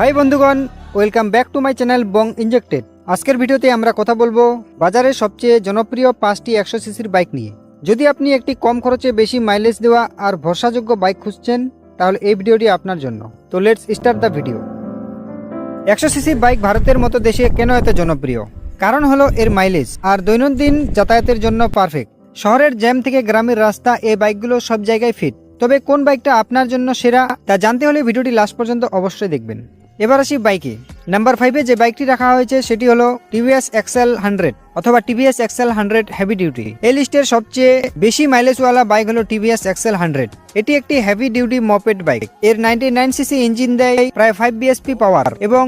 High বন্ধুগণ welcome back to my channel Bong Injected আজকের ভিডিওতে আমরা কথা বলব বাজারের সবচেয়ে জনপ্রিয় পাঁচটি একশো সিসির বাইক নিয়ে। যদি আপনি একটি কম খরচে বেশি মাইলেজ দেওয়া আর ভরসাযোগ্য বাইক খুঁজছেন, তাহলে এই ভিডিওটি আপনার জন্য। তো লেটস স্টার্ট দ্য ভিডিও একশো সিসি বাইক ভারতের মতো দেশে কেন এত জনপ্রিয়? কারণ হলো এর মাইলেজ আর দৈনন্দিন যাতায়াতের জন্য পারফেক্ট শহরের জ্যাম থেকে গ্রামের রাস্তা, এই বাইকগুলো সব জায়গায় ফিট তবে কোন বাইকটা আপনার জন্য সেরা, তা জানতে হলে ভিডিওটি লাস্ট পর্যন্ত অবশ্যই দেখবেন। এবার আসি বাইকে। নাম্বার ফাইভে যে বাইকটি রাখা হয়েছে, সেটি হলো টিভিএস এক্সেল হান্ড্রেড অথবা TVS XL hundred heavy duty এই লিস্টের সবচেয়ে বেশি মাইলেজওয়ালা বাইক হলো টিভিএস এক্সেল হান্ড্রেড এটি একটি হেভি ডিউটি মপেড বাইক। এর নাইনটি নাইন সিসি ইঞ্জিন দেয় প্রায় ফাইভ বিএসপি পাওয়ার এবং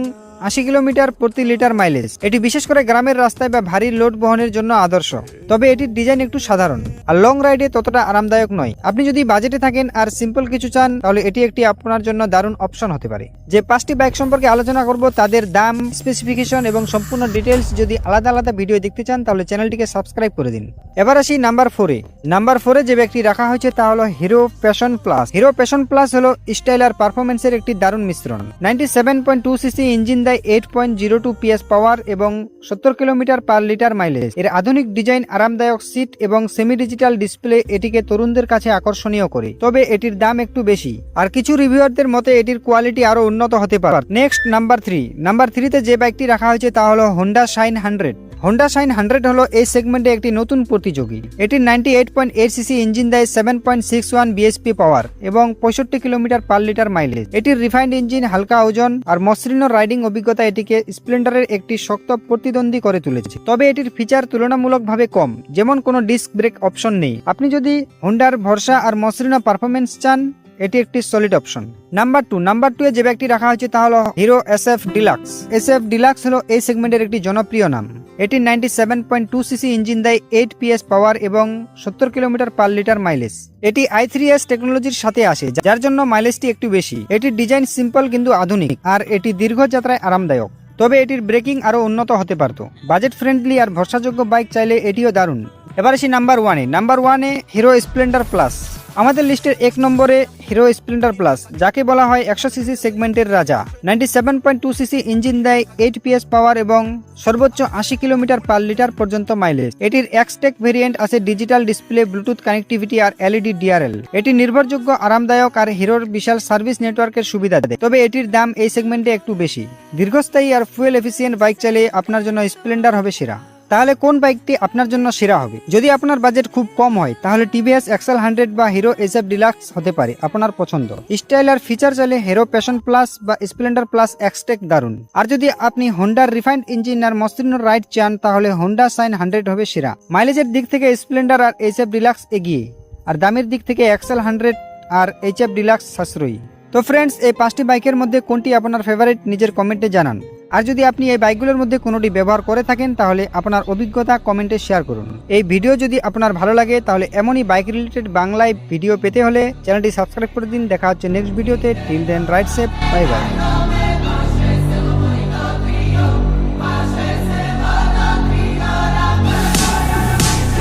আশি কিলোমিটার প্রতি লিটার মাইলেজ। এটি বিশেষ করে গ্রামের রাস্তায় বা ভারী লোড বহনের জন্য আদর্শ। তবে এটির ডিজাইন একটু সাধারণ। আর লং রাইডে ততটা আরামদায়ক নয়। আপনি যদি বাজেটে থাকেন আর সিম্পল কিছু চান, তাহলে এটি একটি আপনার জন্য দারুণ অপশন হতে পারে। যে পাঁচটি বাইক সম্পর্কে আলোচনা করব, তাদের দাম স্পেসিফিকেশন এবং সম্পূর্ণ ডিটেলস যদি আলাদা আলাদা ভিডিও দেখতে চান, তাহলে চ্যানেলটিকে সাবস্ক্রাইব করে দিন। এবার আসি নাম্বার ফোরে নাম্বার ফোরে যে ব্যক্তি রাখা হয়েছে তা হলো Hero Passion Plus Hero Passion Plus হলো স্টাইল আর পারফরমেন্সের একটি দারুণ মিশ্রণ। Ninety seven point two cc engine দেয় eight point zero two PS power এবং সত্তর কিলোমিটার পার লিটার মাইলেজ এর আধুনিক ডিজাইন আরামদায়ক সিট এবং সেমি ডিজিটাল ডিসপ্লে এটিকে তরুণদের কাছে আকর্ষণীয় করে। তবে এটির দাম একটু বেশি। আর কিছু রিভিউয়ারদের মতে এটির কোয়ালিটি আরও উন্নত হতে পারে। নেক্সট নাম্বার থ্রি নাম্বার থ্রিতে যে বাইকটি রাখা হয়েছে তা হলো Honda Shine hundred Honda Shine hundred হলো এই সেগমেন্টে একটি নতুন প্রতিযোগী এটির ninety eight point eight cc engine দেয় seven point six one BSP power এবং পঁয়ষট্টি কিলোমিটার পার লিটার মাইলেজ এটির রিফাইন্ড ইঞ্জিন হালকা ওজন আর মসৃণ রাইডিং অভিজ্ঞতা এটিকে স্প্লেন্ডারের একটি শক্ত প্রতিদ্বন্দ্বী করে তুলেছে। তবে এটির ফিচার তুলনামূলকভাবে কম, যেমন কোনো ডিস্ক ব্রেক অপশন নেই। আপনি যদি হোন্ডার ভরসা আর মসৃণ পারফরমেন্স চান, এটি একটি solid option number two number two এ যে ব্যাগটি রাখা হয়েছে তা হলো Hero S F Deluxe S F Deluxe হলো এই সেগমেন্টের একটি জনপ্রিয় নাম। এটি ninety seven point two cc engine দেয় এইট পিএস পাওয়ার এবং সত্তর কিলোমিটার পার লিটার মাইলেজ এটি আই থ্রি এস টেকনোলজির সাথে আসে, যার জন্য মাইলেজটি একটু বেশি। এটির ডিজাইন সিম্পল কিন্তু আধুনিক, আর এটি দীর্ঘ যাত্রায় আরামদায়ক। তবে এটির ব্রেকিং আরও উন্নত হতে পারত। বাজেট ফ্রেন্ডলি আর ভরসাযোগ্য বাইক চাইলে এটিও দারুণ। এবার আসি নাম্বার ওয়ানে নাম্বার ওয়ানে হিরো স্প্লেন্ডার প্লাস আমাদের লিস্টের এক নম্বরে হিরো স্প্লেন্ডার প্লাস যাকে বলা হয় একশো সিসি সেগমেন্টের রাজা। Ninety seven point two cc engine দেয় এইট পিএস পাওয়ার এবং সর্বোচ্চ আশি কিলোমিটার পার লিটার পর্যন্ত মাইলেজ এটির এক্সটেক ভেরিয়েন্ট আছে ডিজিটাল ডিসপ্লে ব্লুটুথ কানেক্টিভিটি আর এলইডি ডিআরএল এটি নির্ভরযোগ্য, আরামদায়ক আর হিরোর বিশাল সার্ভিস নেটওয়ার্কের সুবিধা দেয়। তবে এটির দাম এই সেগমেন্টে একটু বেশি। দীর্ঘস্থায়ী আর ফুয়েল এফিসিয়েন্ট বাইক চালিয়ে আপনার জন্য স্প্লেন্ডার হবে সেরা। তাহলে কোন বাইকটি আপনার জন্য সেরা হবে? যদি আপনার বাজেট খুব কম হয়, তাহলে টিভিএস এক্সেল হান্ড্রেড বা হিরো এসএফ ডিলাক্স হতে পারে, আপনার পছন্দ। স্টাইল আর ফিচার চাইলে হিরো প্যাশন প্লাস বা স্প্লেন্ডার প্লাস এক্সটেক দারুণ আর যদি আপনি হোন্ডার রিফাইন্ড ইঞ্জিন আর মসৃণ রাইড চান, তাহলে হোন্ডা সাইন হান্ড্রেড হবে সেরা। মাইলেজের দিক থেকে স্প্লেন্ডার আর এইচএফ ডিলাক্স এগিয়ে, আর দামের দিক থেকে এক্সেল হান্ড্রেড আর এইচএফ ডিলাক্স সাশ্রয়ী। তো ফ্রেন্ডস এই পাঁচটি বাইকের মধ্যে কোনটি আপনার ফেভারিট নিজের কমেন্টে জানান। আর যদি আপনি এই বাইকগুলোর মধ্যে কোনোটি ব্যবহার করে থাকেন, তাহলে আপনার অভিজ্ঞতা কমেন্টে শেয়ার করুন। এই ভিডিও যদি আপনার ভালো লাগে, তাহলে এমনই বাইক রিলেটেড বাংলায় ভিডিও পেতে হলে চ্যানেলটি সাবস্ক্রাইব করে দিন। দেখা হচ্ছে নেক্সট ভিডিওতে till then ride safe bye bye